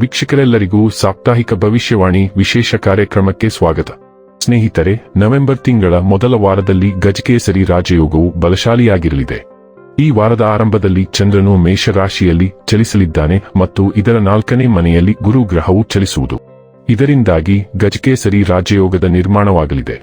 ವೀಕ್ಷಕರೆಲ್ಲರಿಗೂ ಸಾಪ್ತಾಹಿಕ ಭವಿಷ್ಯವಾಣಿ ವಿಶೇಷ ಕಾರ್ಯಕ್ರಮಕ್ಕೆ ಸ್ವಾಗತ. ಸ್ನೇಹಿತರೆ, ನವೆಂಬರ್ ತಿಂಗಳ ಮೊದಲ ವಾರದಲ್ಲಿ ಗಜಕೇಸರಿ ರಾಜಯೋಗವು ಬಲಶಾಲಿಯಾಗಿರಲಿದೆ. ಈ ವಾರದ ಆರಂಭದಲ್ಲಿ ಚಂದ್ರನು ಮೇಷರಾಶಿಯಲ್ಲಿ ಚಲಿಸಲಿದ್ದಾನೆ ಮತ್ತು ಇದರ ನಾಲ್ಕನೇ ಮನೆಯಲ್ಲಿ ಗುರು ಗ್ರಹವು ಚಲಿಸುವುದು. ಇದರಿಂದಾಗಿ ಗಜಕೇಸರಿ ರಾಜಯೋಗದ ನಿರ್ಮಾಣವಾಗಲಿದೆ.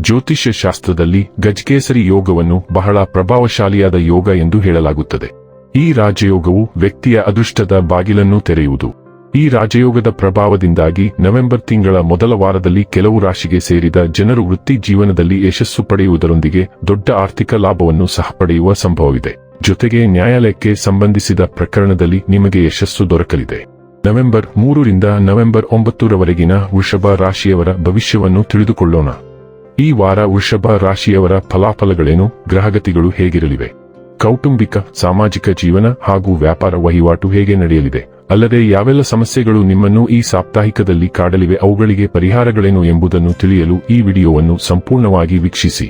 ಜ್ಯೋತಿಷ್ಯ ಶಾಸ್ತ್ರದಲ್ಲಿ ಗಜಕೇಸರಿ ಯೋಗವನ್ನು ಬಹಳ ಪ್ರಭಾವಶಾಲಿಯಾದ ಯೋಗ ಎಂದು ಹೇಳಲಾಗುತ್ತದೆ. ಈ ರಾಜಯೋಗವು ವ್ಯಕ್ತಿಯ ಅದೃಷ್ಟದ ಬಾಗಿಲನ್ನು ತೆರೆಯುವುದು. ಈ ರಾಜಯೋಗದ ಪ್ರಭಾವದಿಂದಾಗಿ ನವೆಂಬರ್ ತಿಂಗಳ ಮೊದಲ ವಾರದಲ್ಲಿ ಕೆಲವು ರಾಶಿಗೆ ಸೇರಿದ ಜನರು ವೃತ್ತಿ ಜೀವನದಲ್ಲಿ ಯಶಸ್ಸು ಪಡೆಯುವುದರೊಂದಿಗೆ ದೊಡ್ಡ ಆರ್ಥಿಕ ಲಾಭವನ್ನು ಸಹ ಪಡೆಯುವ ಸಂಭವವಿದೆ. ಜೊತೆಗೆ ನ್ಯಾಯಾಲಯಕ್ಕೆ ಸಂಬಂಧಿಸಿದ ಪ್ರಕರಣದಲ್ಲಿ ನಿಮಗೆ ಯಶಸ್ಸು ದೊರಕಲಿದೆ. ನವೆಂಬರ್ ಮೂರರಿಂದ ನವೆಂಬರ್ ಒಂಬತ್ತರವರೆಗಿನ ವೃಷಭ ರಾಶಿಯವರ ಭವಿಷ್ಯವನ್ನು ತಿಳಿದುಕೊಳ್ಳೋಣ. ಈ ವಾರ ವೃಷಭ ರಾಶಿಯವರ ಫಲಾಫಲಗಳೇನು, ಗ್ರಹಗತಿಗಳು ಹೇಗಿರಲಿವೆ? ಕೌಟುಂಬಿಕ, ಸಾಮಾಜಿಕ ಜೀವನ ಹಾಗೂ ವ್ಯಾಪಾರ ವಹಿವಾಟು ಹೇಗೆ ನಡೆಯಲಿದೆ? ಅಲ್ಲದೆ ಯಾವೆಲ್ಲ ಸಮಸ್ಯೆಗಳು ನಿಮ್ಮನ್ನು ಈ ಸಾಪ್ತಾಹಿಕದಲ್ಲಿ ಕಾಡಲಿವೆ ಅವುಗಳಿಗೆ ಪರಿಹಾರಗಳೇನು ಎಂಬುದನ್ನು ತಿಳಿಯಲು ಈ ವಿಡಿಯೋವನ್ನು ಸಂಪೂರ್ಣವಾಗಿ ವೀಕ್ಷಿಸಿ.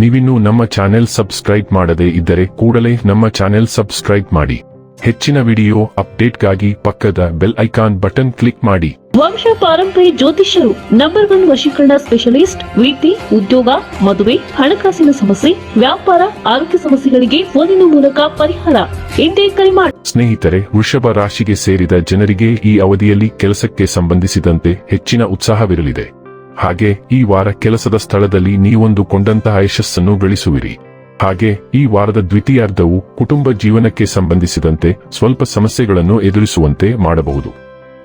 ನೀವಿನ್ನೂ ನಮ್ಮ ಚಾನೆಲ್ ಸಬ್ಸ್ಕ್ರೈಬ್ ಮಾಡದೇ ಇದ್ದರೆ ಕೂಡಲೇ ನಮ್ಮ ಚಾನೆಲ್ ಸಬ್ಸ್ಕ್ರೈಬ್ ಮಾಡಿ. ಹೆಚ್ಚಿನ ವಿಡಿಯೋ ಅಪ್ಡೇಟ್ಗಾಗಿ ಪಕ್ಕದ ಬೆಲ್ ಐಕಾನ್ ಬಟನ್ ಕ್ಲಿಕ್ ಮಾಡಿ. ವಂಶ ಪಾರಂಪರಿ ಜ್ಯೋತಿಷ್ಯರು ನಂಬರ್ ಒನ್ ವಶೀಕರಣ ಸ್ಪೆಷಲಿಸ್ಟ್ ರೀತಿ ಉದ್ಯೋಗ ಮದುವೆ ಹಣಕಾಸಿನ ಸಮಸ್ಯೆ ವ್ಯಾಪಾರ ಆರೋಗ್ಯ ಸಮಸ್ಯೆಗಳಿಗೆ ಫೋನಿನ ಮೂಲಕ ಪರಿಹಾರ. ಎಂದೇ ಕರೆ ಮಾಡಿ ಸ್ನೇಹಿತರೆ ವೃಷಭ ರಾಶಿಗೆ ಸೇರಿದ ಜನರಿಗೆ ಈ ಅವಧಿಯಲ್ಲಿ ಕೆಲಸಕ್ಕೆ ಸಂಬಂಧಿಸಿದಂತೆ ಹೆಚ್ಚಿನ ಉತ್ಸಾಹವಿರಲಿದೆ. ಹಾಗೆ ಈ ವಾರ ಕೆಲಸದ ಸ್ಥಳದಲ್ಲಿ ನೀವೊಂದು ಕೊಂಡಂತಹ ಯಶಸ್ಸನ್ನು ಗಳಿಸುವಿರಿ. ಹಾಗೆ ಈ ವಾರದ ದ್ವಿತೀಯಾರ್ಧವು ಕುಟುಂಬ ಜೀವನಕ್ಕೆ ಸಂಬಂಧಿಸಿದಂತೆ ಸ್ವಲ್ಪ ಸಮಸ್ಯೆಗಳನ್ನು ಎದುರಿಸುವಂತೆ ಮಾಡಬಹುದು.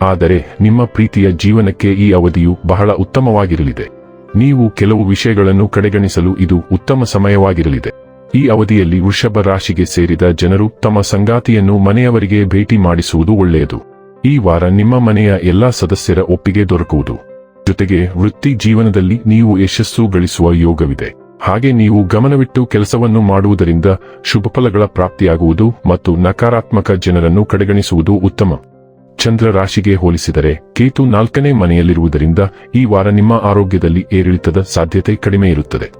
ಆದರೆ ನಿಮ್ಮ ಪ್ರೀತಿಯ ಜೀವನಕ್ಕೆ ಈ ಅವಧಿಯು ಬಹಳ ಉತ್ತಮವಾಗಿರಲಿದೆ. ನೀವು ಕೆಲವು ವಿಷಯಗಳನ್ನು ಕಡೆಗಣಿಸಲು ಇದು ಉತ್ತಮ ಸಮಯವಾಗಿರಲಿದೆ. ಈ ಅವಧಿಯಲ್ಲಿ ವೃಷಭ ರಾಶಿಗೆ ಸೇರಿದ ಜನರು ತಮ್ಮ ಸಂಗಾತಿಯನ್ನು ಮನೆಯವರಿಗೆ ಭೇಟಿ ಮಾಡಿಸುವುದು ಒಳ್ಳೆಯದು. ಈ ವಾರ ನಿಮ್ಮ ಮನೆಯ ಎಲ್ಲಾ ಸದಸ್ಯರ ಒಪ್ಪಿಗೆ ದೊರಕುವುದು. ಜೊತೆಗೆ ವೃತ್ತಿ ಜೀವನದಲ್ಲಿ ನೀವು ಯಶಸ್ಸು ಗಳಿಸುವ ಯೋಗವಿದೆ. ಹಾಗೆ ನೀವು ಗಮನವಿಟ್ಟು ಕೆಲಸವನ್ನು ಮಾಡುವುದರಿಂದ ಶುಭಫಲಗಳ ಪ್ರಾಪ್ತಿಯಾಗುವುದು ಮತ್ತು ನಕಾರಾತ್ಮಕ ಜನರನ್ನು ಕಡೆಗಣಿಸುವುದು ಉತ್ತಮ. ಚಂದ್ರ ರಾಶಿಗೆ ಹೋಲಿಸಿದರೆ ಕೇತು ನಾಲ್ಕನೇ ಮನೆಯಲ್ಲಿರುವುದರಿಂದ ಈ ವಾರ ನಿಮ್ಮ ಆರೋಗ್ಯದಲ್ಲಿ ಏರಿಳಿತದ ಸಾಧ್ಯತೆ ಕಡಿಮೆ ಇರುತ್ತದೆ.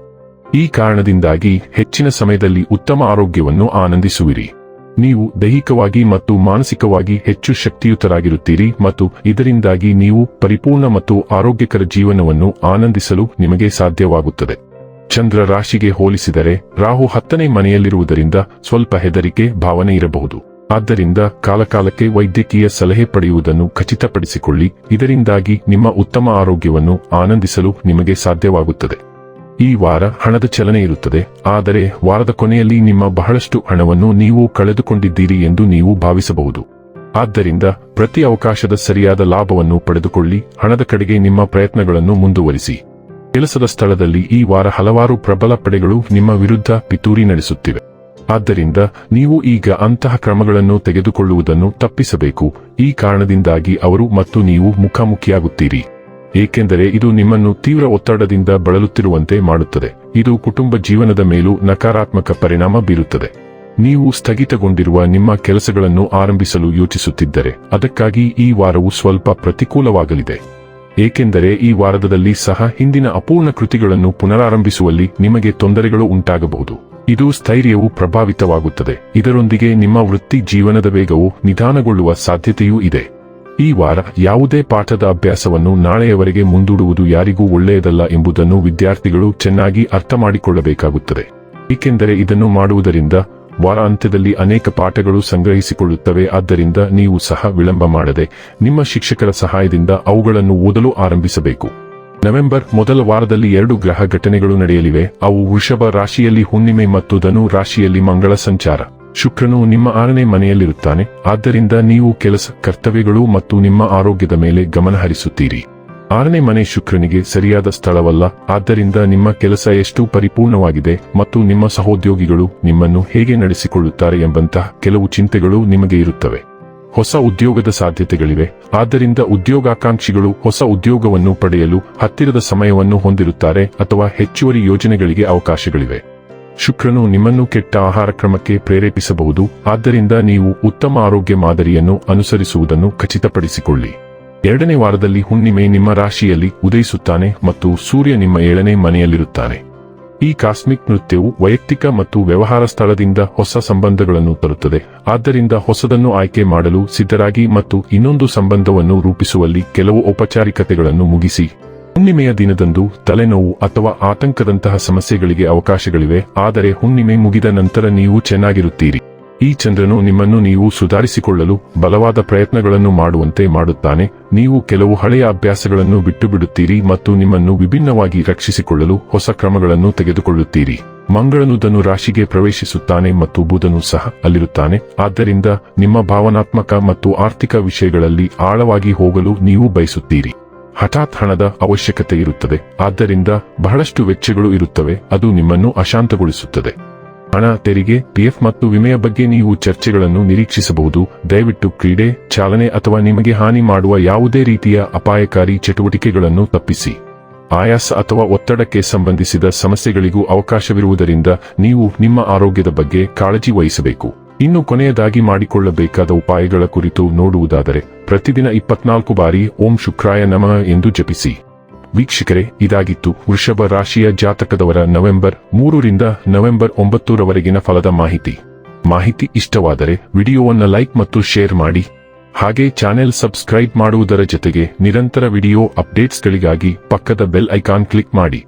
ಈ ಕಾರಣದಿಂದಾಗಿ ಹೆಚ್ಚಿನ ಸಮಯದಲ್ಲಿ ಉತ್ತಮ ಆರೋಗ್ಯವನ್ನು ಆನಂದಿಸುವಿರಿ. ನೀವು ದೈಹಿಕವಾಗಿ ಮತ್ತು ಮಾನಸಿಕವಾಗಿ ಹೆಚ್ಚು ಶಕ್ತಿಯುತರಾಗಿರುತ್ತೀರಿ ಮತ್ತು ಇದರಿಂದಾಗಿ ನೀವು ಪರಿಪೂರ್ಣ ಮತ್ತು ಆರೋಗ್ಯಕರ ಜೀವನವನ್ನು ಆನಂದಿಸಲು ನಿಮಗೆ ಸಾಧ್ಯವಾಗುತ್ತದೆ. ಚಂದ್ರ ರಾಶಿಗೆ ಹೋಲಿಸಿದರೆ ರಾಹು ಹತ್ತನೇ ಮನೆಯಲ್ಲಿರುವುದರಿಂದ ಸ್ವಲ್ಪ ಹೆದರಿಕೆ ಭಾವನೆ ಇರಬಹುದು. ಆದ್ದರಿಂದ ಕಾಲಕಾಲಕ್ಕೆ ವೈದ್ಯಕೀಯ ಸಲಹೆ ಪಡೆಯುವುದನ್ನು ಖಚಿತಪಡಿಸಿಕೊಳ್ಳಿ. ಇದರಿಂದಾಗಿ ನಿಮ್ಮ ಉತ್ತಮ ಆರೋಗ್ಯವನ್ನು ಆನಂದಿಸಲು ನಿಮಗೆ ಸಾಧ್ಯವಾಗುತ್ತದೆ. ಈ ವಾರ ಹಣದ ಚಲನೆ ಇರುತ್ತದೆ. ಆದರೆ ವಾರದ ಕೊನೆಯಲ್ಲಿ ನಿಮ್ಮ ಬಹಳಷ್ಟು ಹಣವನ್ನು ನೀವು ಕಳೆದುಕೊಂಡಿದ್ದೀರಿ ಎಂದು ನೀವು ಭಾವಿಸಬಹುದು. ಆದ್ದರಿಂದ ಪ್ರತಿ ಅವಕಾಶದ ಸರಿಯಾದ ಲಾಭವನ್ನು ಪಡೆದುಕೊಳ್ಳಿ. ಹಣದ ಕಡೆಗೆ ನಿಮ್ಮ ಪ್ರಯತ್ನಗಳನ್ನು ಮುಂದುವರಿಸಿ. ಕೆಲಸದ ಸ್ಥಳದಲ್ಲಿ ಈ ವಾರ ಹಲವಾರು ಪ್ರಬಲ ಪಡೆಗಳು ನಿಮ್ಮ ವಿರುದ್ಧ ಪಿತೂರಿ ನಡೆಸುತ್ತಿವೆ. ಆದ್ದರಿಂದ ನೀವು ಈಗ ಅಂತಹ ಕ್ರಮಗಳನ್ನು ತೆಗೆದುಕೊಳ್ಳುವುದನ್ನು ತಪ್ಪಿಸಬೇಕು. ಈ ಕಾರಣದಿಂದಾಗಿ ಅವರು ಮತ್ತು ನೀವು ಮುಖಾಮುಖಿಯಾಗುತ್ತೀರಿ. ಏಕೆಂದರೆ ಇದು ನಿಮ್ಮನ್ನು ತೀವ್ರ ಒತ್ತಡದಿಂದ ಬಳಲುತ್ತಿರುವಂತೆ ಮಾಡುತ್ತದೆ. ಇದು ಕುಟುಂಬ ಜೀವನದ ಮೇಲೂ ನಕಾರಾತ್ಮಕ ಪರಿಣಾಮ ಬೀರುತ್ತದೆ. ನೀವು ಸ್ಥಗಿತಗೊಂಡಿರುವ ನಿಮ್ಮ ಕೆಲಸಗಳನ್ನು ಆರಂಭಿಸಲು ಯೋಚಿಸುತ್ತಿದ್ದರೆ, ಅದಕ್ಕಾಗಿ ಈ ವಾರವು ಸ್ವಲ್ಪ ಪ್ರತಿಕೂಲವಾಗಲಿದೆ. ಏಕೆಂದರೆ ಈ ವಾರದಲ್ಲಿ ಸಹ ಹಿಂದಿನ ಅಪೂರ್ಣ ಕೃತಿಗಳನ್ನು ಪುನರಾರಂಭಿಸುವಲ್ಲಿ ನಿಮಗೆ ತೊಂದರೆಗಳು ಉಂಟಾಗಬಹುದು. ಇದು ಸ್ಥೈರ್ಯವು ಪ್ರಭಾವಿತವಾಗುತ್ತದೆ. ಇದರೊಂದಿಗೆ ನಿಮ್ಮ ವೃತ್ತಿ ಜೀವನದ ವೇಗವು ನಿಧಾನಗೊಳ್ಳುವ ಸಾಧ್ಯತೆಯೂ ಇದೆ. ಈ ವಾರ ಯಾವುದೇ ಪಾಠದ ಅಭ್ಯಾಸವನ್ನು ನಾಳೆಯವರೆಗೆ ಮುಂದೂಡುವುದು ಯಾರಿಗೂ ಒಳ್ಳೆಯದಲ್ಲ ಎಂಬುದನ್ನು ವಿದ್ಯಾರ್ಥಿಗಳು ಚೆನ್ನಾಗಿ ಅರ್ಥ ಮಾಡಿಕೊಳ್ಳಬೇಕಾಗುತ್ತದೆ ಏಕೆಂದರೆ ಇದನ್ನು ಮಾಡುವುದರಿಂದ ವಾರ ಅಂತ್ಯದಲ್ಲಿ ಅನೇಕ ಪಾಠಗಳು ಸಂಗ್ರಹಿಸಿಕೊಳ್ಳುತ್ತವೆ, ಆದ್ದರಿಂದ ನೀವು ಸಹ ವಿಳಂಬ ಮಾಡದೆ ನಿಮ್ಮ ಶಿಕ್ಷಕರ ಸಹಾಯದಿಂದ ಅವುಗಳನ್ನು ಓದಲು ಆರಂಭಿಸಬೇಕು. ನವೆಂಬರ್ ಮೊದಲ ವಾರದಲ್ಲಿ ಎರಡು ಗ್ರಹ ಘಟನೆಗಳು ನಡೆಯಲಿವೆ, ಅವು ವೃಷಭ ರಾಶಿಯಲ್ಲಿ ಹುಣ್ಣಿಮೆ ಮತ್ತು ಧನು ರಾಶಿಯಲ್ಲಿ ಮಂಗಳ ಸಂಚಾರ. ಶುಕ್ರನು ನಿಮ್ಮ ಆರನೇ ಮನೆಯಲ್ಲಿರುತ್ತಾನೆ, ಆದ್ದರಿಂದ ನೀವು ಕೆಲಸ, ಕರ್ತವ್ಯಗಳು ಮತ್ತು ನಿಮ್ಮ ಆರೋಗ್ಯದ ಮೇಲೆ ಗಮನ ಹರಿಸುತ್ತೀರಿ. ಆರನೇ ಮನೆ ಶುಕ್ರನಿಗೆ ಸರಿಯಾದ ಸ್ಥಳವಲ್ಲ. ಆದ್ದರಿಂದ ನಿಮ್ಮ ಕೆಲಸ ಎಷ್ಟು ಪರಿಪೂರ್ಣವಾಗಿದೆ ಮತ್ತು ನಿಮ್ಮ ಸಹೋದ್ಯೋಗಿಗಳು ನಿಮ್ಮನ್ನು ಹೇಗೆ ನಡೆಸಿಕೊಳ್ಳುತ್ತಾರೆ ಎಂಬಂತಹ ಕೆಲವು ಚಿಂತೆಗಳು ನಿಮಗೆ ಇರುತ್ತವೆ. ಹೊಸ ಉದ್ಯೋಗದ ಸಾಧ್ಯತೆಗಳಿವೆ. ಆದ್ದರಿಂದ ಉದ್ಯೋಗಾಕಾಂಕ್ಷಿಗಳು ಹೊಸ ಉದ್ಯೋಗವನ್ನು ಪಡೆಯಲು ಹತ್ತಿರದ ಸಮಯವನ್ನು ಹೊಂದಿರುತ್ತಾರೆ ಅಥವಾ ಹೆಚ್ಚುವರಿ ಯೋಜನೆಗಳಿಗೆ ಅವಕಾಶಗಳಿವೆ. ಶುಕ್ರನು ನಿಮ್ಮನ್ನು ಕೆಟ್ಟ ಆಹಾರ ಕ್ರಮಕ್ಕೆ ಪ್ರೇರೇಪಿಸಬಹುದು. ಆದ್ದರಿಂದ ನೀವು ಉತ್ತಮ ಆರೋಗ್ಯ ಮಾದರಿಯನ್ನು ಅನುಸರಿಸುವುದನ್ನು ಖಚಿತಪಡಿಸಿಕೊಳ್ಳಿ. ಎರಡನೇ ವಾರದಲ್ಲಿ ಹುಣ್ಣಿಮೆ ನಿಮ್ಮ ರಾಶಿಯಲ್ಲಿ ಉದಯಿಸುತ್ತಾನೆ ಮತ್ತು ಸೂರ್ಯ ನಿಮ್ಮ ಏಳನೇ ಮನೆಯಲ್ಲಿರುತ್ತಾನೆ ಈ ಕಾಸ್ಮಿಕ್ ನೃತ್ಯವು ವೈಯಕ್ತಿಕ ಮತ್ತು ವ್ಯವಹಾರ ಸ್ಥಳದಿಂದ ಹೊಸ ಸಂಬಂಧಗಳನ್ನು ತರುತ್ತದೆ. ಆದ್ದರಿಂದ ಹೊಸದನ್ನು ಆಯ್ಕೆ ಮಾಡಲು ಸಿದ್ಧರಾಗಿ ಮತ್ತು ಇನ್ನೊಂದು ಸಂಬಂಧವನ್ನು ರೂಪಿಸುವಲ್ಲಿ ಕೆಲವು ಔಪಚಾರಿಕತೆಗಳನ್ನು ಮುಗಿಸಿ. ಹುಣ್ಣಿಮೆಯ ದಿನದಂದು ತಲೆನೋವು ಅಥವಾ ಆತಂಕದಂತಹ ಸಮಸ್ಯೆಗಳಿಗೆ ಅವಕಾಶಗಳಿವೆ, ಆದರೆ ಹುಣ್ಣಿಮೆ ಮುಗಿದ ನಂತರ ನೀವು ಚೆನ್ನಾಗಿರುತ್ತೀರಿ. ಈ ಚಂದ್ರನು ನಿಮ್ಮನ್ನು ನೀವು ಸುಧಾರಿಸಿಕೊಳ್ಳಲು ಬಲವಾದ ಪ್ರಯತ್ನಗಳನ್ನು ಮಾಡುವಂತೆ ಮಾಡುತ್ತಾನೆ. ನೀವು ಕೆಲವು ಹಳೆಯ ಅಭ್ಯಾಸಗಳನ್ನು ಬಿಟ್ಟು ಬಿಡುತ್ತೀರಿ ಮತ್ತು ನಿಮ್ಮನ್ನು ವಿಭಿನ್ನವಾಗಿ ರಕ್ಷಿಸಿಕೊಳ್ಳಲು ಹೊಸ ಕ್ರಮಗಳನ್ನು ತೆಗೆದುಕೊಳ್ಳುತ್ತೀರಿ. ಮಂಗಳನು ಧನು ರಾಶಿಗೆ ಪ್ರವೇಶಿಸುತ್ತಾನೆ ಮತ್ತು ಬುಧನು ಸಹ ಅಲ್ಲಿರುತ್ತಾನೆ. ಆದ್ದರಿಂದ ನಿಮ್ಮ ಭಾವನಾತ್ಮಕ ಮತ್ತು ಆರ್ಥಿಕ ವಿಷಯಗಳಲ್ಲಿ ಆಳವಾಗಿ ಹೋಗಲು ನೀವು ಬಯಸುತ್ತೀರಿ. ಹಠಾತ್ ಹಣದ ಅವಶ್ಯಕತೆ ಇರುತ್ತದೆ. ಆದ್ದರಿಂದ ಬಹಳಷ್ಟು ವೆಚ್ಚಗಳು ಇರುತ್ತವೆ. ಅದು ನಿಮ್ಮನ್ನು ಅಶಾಂತಗೊಳಿಸುತ್ತದೆ. ಹಣ, ತೆರಿಗೆ, ಪಿಎಫ್ ಮತ್ತು ವಿಮೆಯ ಬಗ್ಗೆ ನೀವು ಚರ್ಚೆಗಳನ್ನು ನಿರೀಕ್ಷಿಸಬಹುದು. ದಯವಿಟ್ಟು ಕ್ರೀಡೆ, ಚಾಲನೆ ಅಥವಾ ನಿಮಗೆ ಹಾನಿ ಮಾಡುವ ಯಾವುದೇ ರೀತಿಯ ಅಪಾಯಕಾರಿ ಚಟುವಟಿಕೆಗಳನ್ನು ತಪ್ಪಿಸಿ. ಆಯಾಸ ಅಥವಾ ಒತ್ತಡಕ್ಕೆ ಸಂಬಂಧಿಸಿದ ಸಮಸ್ಯೆಗಳಿಗೂ ಅವಕಾಶವಿರುವುದರಿಂದ ನೀವು ನಿಮ್ಮ ಆರೋಗ್ಯದ ಬಗ್ಗೆ ಕಾಳಜಿ ವಹಿಸಬೇಕು. ಇನ್ನು ಕೊನೆಯದಾಗಿ ಮಾಡಿಕೊಳ್ಳಬೇಕಾದ ಉಪಾಯಗಳ ಕುರಿತು ನೋಡುವುದಾದರೆ, ಪ್ರತಿದಿನ ಇಪ್ಪತ್ನಾಲ್ಕು ಬಾರಿ ಓಂ ಶುಕ್ರಾಯ ನಮಃ ಎಂದು ಜಪಿಸಿ. ವೀಕ್ಷಕರೇ, ಇದಾಗಿತ್ತು ವೃಷಭ ರಾಶಿಯ ಜಾತಕದವರ ನವೆಂಬರ್ ಮೂರರಿಂದ ನವೆಂಬರ್ ಒಂಬತ್ತರವರೆಗಿನ ಫಲದ ಮಾಹಿತಿ. ಮಾಹಿತಿ ಇಷ್ಟವಾದರೆ ವಿಡಿಯೋವನ್ನು ಲೈಕ್ ಮತ್ತು ಶೇರ್ ಮಾಡಿ. ಹಾಗೆ ಚಾನೆಲ್ ಸಬ್ಸ್ಕ್ರೈಬ್ ಮಾಡುವುದರ ಜೊತೆಗೆ ನಿರಂತರ ವಿಡಿಯೋ ಅಪ್ಡೇಟ್ಸ್ಗಳಿಗಾಗಿ ಪಕ್ಕದ ಬೆಲ್ ಐಕಾನ್ ಕ್ಲಿಕ್ ಮಾಡಿ.